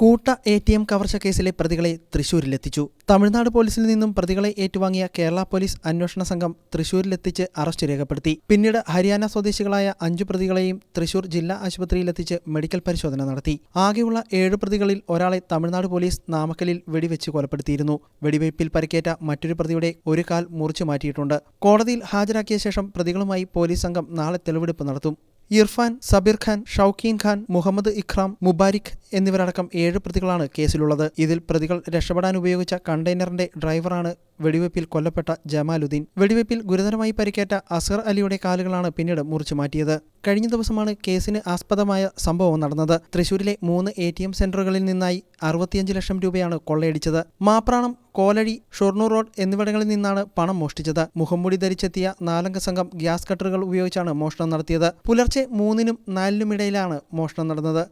കൂട്ട A T M കവർച്ച കേസിലെ പ്രതികളെ തൃശൂരിലെത്തിച്ചു. തമിഴ്നാട് പോലീസിൽ നിന്നും പ്രതികളെ ഏറ്റുവാങ്ങിയ കേരള പോലീസ് അന്വേഷണ സംഘം തൃശൂരിലെത്തിച്ച് അറസ്റ്റ് രേഖപ്പെടുത്തി. പിന്നീട് ഹരിയാന സ്വദേശികളായ അഞ്ചു പ്രതികളെയും തൃശൂർ ജില്ലാ ആശുപത്രിയിലെത്തിച്ച് മെഡിക്കൽ പരിശോധന നടത്തി. ആകെയുള്ള ഏഴ് പ്രതികളിൽ ഒരാളെ തമിഴ്നാട് പോലീസ് നാമക്കലിൽ വെടിവെച്ച് കൊലപ്പെടുത്തിയിരുന്നു. വെടിവയ്പിൽ പരിക്കേറ്റ മറ്റൊരു പ്രതിയുടെ ഒരു കാൽ മുറിച്ചു മാറ്റിയിട്ടുണ്ട്. കോടതിയിൽ ഹാജരാക്കിയ ശേഷം പ്രതികളുമായി പോലീസ് സംഘം നാളെ തെളിവെടുപ്പ് നടത്തും. ഇർഫാൻ സബീർ ഖാൻ ഷൌക്കീൻ ഖാൻ മുഹമ്മദ് ഇഖ്റാം മുബാരിഖ് എന്നിവരടക്കം ഏഴ് പ്രതികളാണ് കേസിലുള്ളത്. ഇതിൽ പ്രതികൾ രക്ഷപ്പെടാൻ ഉപയോഗിച്ച കണ്ടെയ്നറിന്റെ ഡ്രൈവറാണ് വെടിവെപ്പിൽ കൊല്ലപ്പെട്ട ജമാലുദ്ദീൻ. വെടിവെപ്പിൽ ഗുരുതരമായി പരിക്കേറ്റ അസർ അലിയുടെ കാലുകളാണ് പിന്നീട് മുറിച്ചു മാറ്റിയത്. കഴിഞ്ഞ ദിവസമാണ് കേസിന് ആസ്പദമായ സംഭവം നടന്നത്. തൃശൂരിലെ മൂന്ന് എ ടി എം സെന്ററുകളിൽ നിന്നായി അറുപത്തിയഞ്ച് ലക്ഷം രൂപയാണ് കൊള്ളയടിച്ചത്. മാപ്രാണം കോലഴി ഷൊർണൂർ റോഡ് എന്നിവിടങ്ങളിൽ നിന്നാണ് പണം മോഷ്ടിച്ചത്. മുഖംമൂടി ധരിച്ചെത്തിയ നാലംഗ സംഘം ഗ്യാസ് കട്ടറുകൾ ഉപയോഗിച്ചാണ് മോഷണം നടത്തിയത്. പുലർച്ചെ മൂന്നിനും നാലിനുമിടയിലാണ് മോഷണം നടന്നത്.